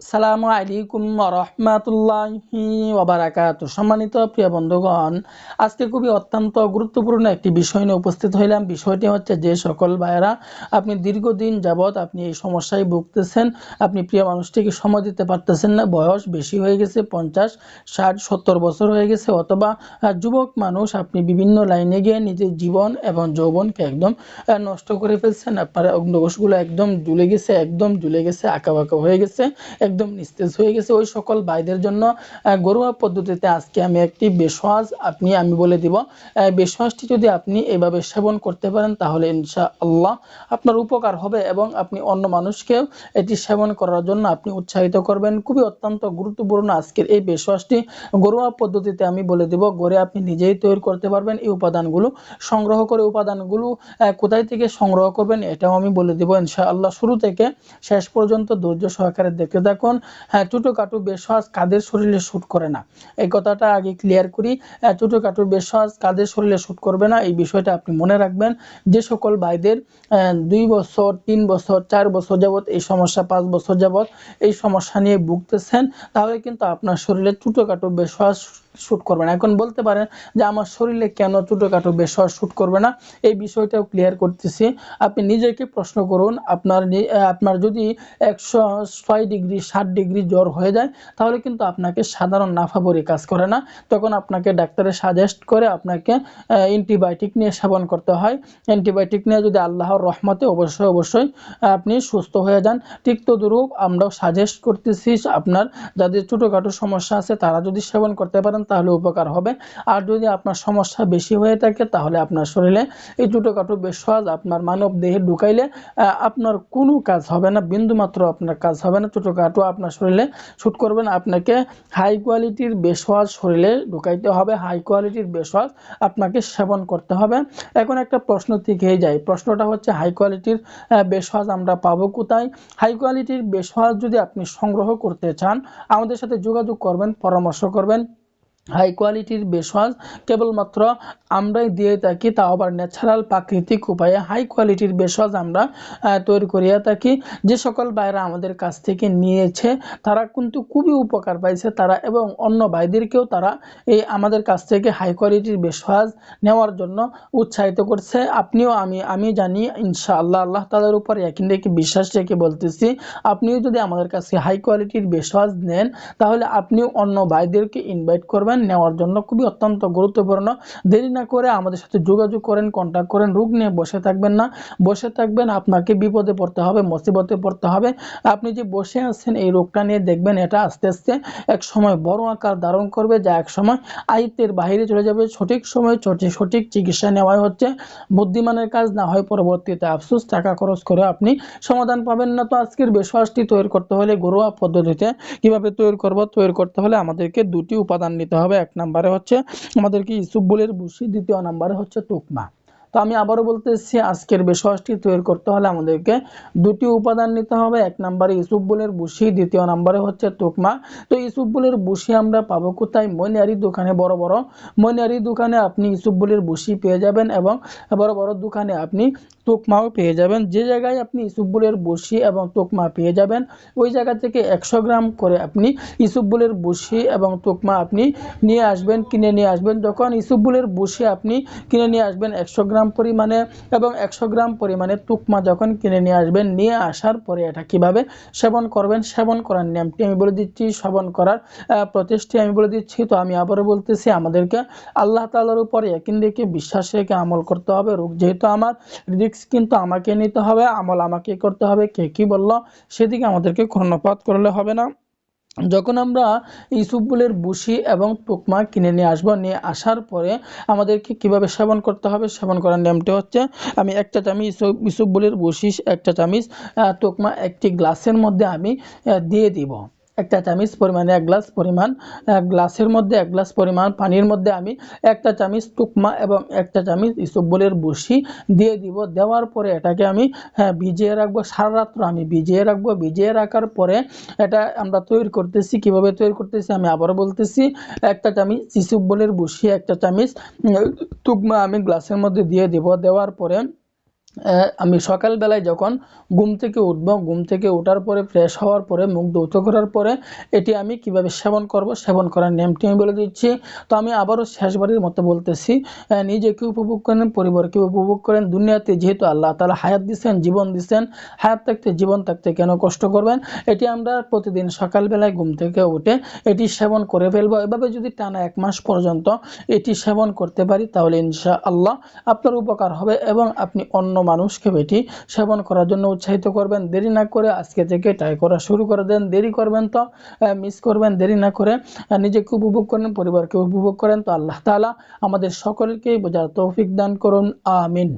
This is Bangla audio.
সালামু আলাইকুম রহমাতুল্লাহি ওবারাকাত সম্মানিত প্রিয় বন্ধুগণ, আজকে খুবই অত্যন্ত গুরুত্বপূর্ণ একটি বিষয় নিয়ে উপস্থিত হইলাম। বিষয়টি হচ্ছে যে সকল ভাইয়েরা, আপনি দীর্ঘদিন যাবৎ আপনি এই সমস্যায় ভুগতেছেন, আপনি প্রিয় মানুষটিকে সময় দিতে পারতেছেন না, বয়স বেশি হয়ে গেছে, পঞ্চাশ, ষাট, সত্তর বছর হয়ে গেছে, অথবা যুবক মানুষ আপনি বিভিন্ন লাইনে গিয়ে নিজের জীবন এবং যৌবনকে একদম নষ্ট করে ফেলছেন, আপনার অগ্নকোষগুলো একদম জুলে গেছে, একদম জুলে গেছে আঁকা বাঁকা হয়ে গেছে একদম নিস্তেজ হয়ে গেছে ওই সকল ভাইদের জন্য ঘরোয়া পদ্ধতিতে আজকে আমি একটি বেসওয়াজ আপনি আমি বলে দিব আহ, যদি আপনি এভাবে সেবন করতে পারেন তাহলে ইনশা আল্লাহ আপনার উপকার হবে এবং আপনি অন্য মানুষকেও এটি সেবন করার জন্য আপনি উৎসাহিত করবেন। খুবই অত্যন্ত গুরুত্বপূর্ণ আজকের এই বেসওয়াজটি ঘরোয়া পদ্ধতিতে আমি বলে দিব ঘরে আপনি নিজেই তৈরি করতে পারবেন এই উপাদানগুলো সংগ্রহ করে উপাদানগুলো কোথায় থেকে সংগ্রহ করবেন এটাও আমি বলে দিব ইনশাআল্লাহ। শুরু থেকে শেষ পর্যন্ত ধৈর্য সহকারে দেখতে থাকুন। হ্যাঁ ছোটোখাটো বেসওয়াজ কাদের শরীরে শ্যুট করে না। এই কথাটা আগে ক্লিয়ার করি। আহ, ছোটোখাটো বেসওয়াজ কাদের শরীরে শ্যুট করবে না এই বিষয়টা আপনি মনে রাখবেন। যে সকল ভাইদের দুই বছর তিন বছর চার বছর যাবত এই সমস্যা পাঁচ বছর যাবত এই সমস্যা নিয়ে ভুগতেছেন তাহলে কিন্তু আপনার শরীরে ছোটোখাটো বেসওয়াজ শ্যুট করবে না। এখন বলতে পারেন যে আমার শরীরে কেন ছোটোখাটো বেসওয়াজ শ্যুট করবে না? এই বিষয়টাও ক্লিয়ার করতেছি। আপনি নিজেকে প্রশ্ন করুন আপনার আপনার যদি একশো ছয় ডিগ্রি ষাট ডিগ্রি জ্বর হয়ে যায়, তাহলে কিন্তু আপনাকে সাধারণ নাফা নাফাবরি কাজ করে না। তখন আপনাকে ডাক্তারের সাজেস্ট করে আপনাকে অ্যান্টিবায়োটিক নিয়ে সেবন করতে হয়। অ্যান্টিবায়োটিক নিয়ে যদি আল্লাহর রহমতে অবশ্যই অবশ্যই আপনি সুস্থ হয়ে যান। ঠিক তদুরূপ আমরাও সাজেস্ট করতেছি আপনার যাদের ছোটোখাটো সমস্যা আছে, তারা যদি সেবন করতে পারেন, তাহলে উপকার হবে। আর যদি আপনার সমস্যা বেশি হয়ে থাকে, তাহলে আপনার শরীরে এই ছোটোখাটো বেসওয়াজ আপনার মানব দেহে ঢুকাইলে আপনার কোনো কাজ হবে না, বিন্দুমাত্র আপনার কাজ হবে না, ছোটোখাটো আপনার শরীরে শ্যুট করবেন, আপনাকে হাই কোয়ালিটির বেশওয়াশ শরীরে ঢুকাইতে হবে হাই কোয়ালিটির বেশওয়াশ আপনাকে সেবন করতে হবে। এখন একটা প্রশ্ন থেকে যায়, প্রশ্নটা হচ্ছে হাই কোয়ালিটির বেশওয়াশ আমরা পাবো কোথায়? হাই কোয়ালিটির বেশওয়াশ যদি আপনি সংগ্রহ করতে চান, আমাদের সাথে যোগাযোগ করবেন, পরামর্শ করবেন। হাই কোয়ালিটির বেসওয়াজ কেবলমাত্র আমরাই দিয়ে থাকি তা আবার ন্যাচারাল প্রাকৃতিক উপায়ে হাই কোয়ালিটির বেসওয়াজ আমরা তৈরি করিয়া থাকি। যে সকল ভাইরা আমাদের কাছ থেকে নিয়েছে, তারা কিন্তু খুবই উপকার পাইছে, তারা এবং অন্য ভাইদেরকেও তারা এই আমাদের কাছ থেকে হাই কোয়ালিটির বেসওয়াজ নেওয়ার জন্য উৎসাহিত করছে। আপনিও আমি আমি জানি, ইনশাআল্লাহ আল্লাহ তালার উপর একই রেখে বিশ্বাস রেখে বলতেছি, আপনিও যদি আমাদের কাছে হাই কোয়ালিটির বেসওয়াজ নেন, তাহলে আপনিও অন্য ভাইদেরকে ইনভাইট করবেন। নেওয়ার জন্য খুবই অত্যন্ত গুরুত্বপূর্ণ। দেরি না করে আমাদের সাথে যোগাযোগ করেন কন্ট্যাক্ট করেন, রোগ নিয়ে বসে থাকবেন না। বসে থাকবেন, আপনাকে বিপদে পড়তে হবে, মুসিবতে পড়তে হবে। আপনি যে বসে আছেন, এই রোগটা নিয়ে দেখবেন, এটা আস্তে আস্তে এক সময় বড় আকার ধারণ করবে, যা এক সময় আয়ত্তের বাইরে চলে যাবে। সঠিক সময় সঠিক চিকিৎসা নেওয়াই হচ্ছে। বুদ্ধিমানের কাজ না হয় পরবর্তীতে আফসোস, টাকা খরচ করে আপনি সমাধান পাবেন না। তো আজকের বেসওয়াজটি তৈরি করতে হলে, ঘরোয়া পদ্ধতিতে কীভাবে তৈরি করব, তৈরি করতে হলে আমাদেরকে দুটি উপাদান নিতে হবে। এক নম্বরে হচ্ছে আমাদেরকে বলে বুসি দ্বিতীয় নম্বরে হচ্ছে তুকমা। তো আমি আবারও বলতেছি, আজকের বেসওয়াজটি তৈরি করতে হলে আমাদেরকে দুটি উপাদান নিতে হবে। এক নম্বরে ইসুবুলের বুসি দ্বিতীয় নম্বরে হচ্ছে তুকমা। তো ইসুবুলের বুসি আমরা পাবো কোথায়? মনিয়ারি দোকানে, বড় বড়। মনিয়ারি দোকানে আপনি ইসুবুলের বুসি পেয়ে যাবেন এবং বড় বড় দোকানে আপনি তুকমাও পেয়ে যাবেন। যে জায়গায় আপনি ইসুবুলের বসি এবং তুকমা পেয়ে যাবেন, ওই জায়গা থেকে একশো গ্রাম করে আপনি ইসুবুলের বসি এবং তুকমা আপনি নিয়ে আসবেন, কিনে নিয়ে আসবেন। যখন ইসুবুলের বসি আপনি কিনে নিয়ে আসবেন, একশো গ্রাম পরিমাণে এবং একশো গ্রাম পরিমাণে তুকমা যখন কিনে নিয়ে আসবেন, নিয়ে আসার পরে এটা কীভাবে সেবন করবেন, সেবন করার নিয়মটি আমি বলে দিচ্ছি, সেবন করার প্রচেষ্টি আমি বলে দিচ্ছি। তো আমি আবারও বলতেছি, আমাদেরকে আল্লাহ তাআলার উপর একিন বিশ্বাস রেখে আমল করতে হবে। রোগ যেহেতু আমার, রিস্ক কিন্তু আমাকে নিতে হবে, আমল আমাকে করতে হবে। কে কি বলল? সেদিকে আমাদেরকে কর্ণপাত করলে হবে না। যখন আমরা ইসুবুলের বুসি এবং টোকমা কিনে নিয়ে আসব, নিয়ে আসার পরে আমাদেরকে কীভাবে সেবন করতে হবে? সেবন করার নিয়মটি হচ্ছে, আমি একটা চামিচ ইসুব ইসুবুলের বুসি একটা চামিচ টোকমা একটি গ্লাসের মধ্যে আমি দিয়ে দিব। একটা চামিচ পরিমাণে এক গ্লাস পরিমাণ গ্লাসের মধ্যে এক গ্লাস পরিমাণ পানির মধ্যে আমি একটা চামিচ তুকমা এবং একটা চামিচ ইসবগুলের বসি দিয়ে দিব। দেওয়ার পরে এটাকে আমি হ্যাঁ ভিজিয়ে রাখব। সারা রাত্র আমি ভিজিয়ে রাখব। ভিজিয়ে রাখার পরে এটা আমরা তৈরি করতেছি। কীভাবে তৈরি করতেছি আমি আবারও বলতেছি। একটা চামিচ ইসবগুলের বসি একটা চামিচ তুকমা আমি গ্লাসের মধ্যে দিয়ে দিব। দেওয়ার পরে আমি সকালবেলায় যখন ঘুম থেকে উঠবো, ঘুম থেকে ওঠার পরে ফ্রেশ হওয়ার পরে, মুখ ধৌত করার পরে, এটি আমি কীভাবে সেবন করব, সেবন করার নিয়মটি আমি বলে দিচ্ছি। তো আমি আবারও শেষবারের মতো বলতেছি নিজেকে উপভোগ করেন, পরিবারকে উপভোগ করেন। দুনিয়াতে যেহেতু আল্লাহ তালা হায়াত দিচ্ছেন জীবন দিচ্ছেন হায়াত থাকতে, জীবন থাকতে কেন কষ্ট করবেন? এটি আমরা প্রতিদিন সকালবেলায় ঘুম থেকে উঠে এটি সেবন করে ফেলব। এভাবে যদি টানা এক মাস পর্যন্ত এটি সেবন করতে পারি, তাহলে ইনশা আল্লাহ আপনার উপকার হবে এবং আপনি অন্য মানুষকে এটি সেবন করার জন্য উৎসাহিত করবেন। দেরি না করে আজকে থেকে ট্রাই করা শুরু করে দেন। দেরি করবেন তো মিস করবেন। দেরি না করে নিজেকে উপভোগ করেন, পরিবারকে উপভোগ করেন। তো আল্লাহ তালা আমাদের সকলকেই বোঝার তৌফিক দান করুন। আমিন।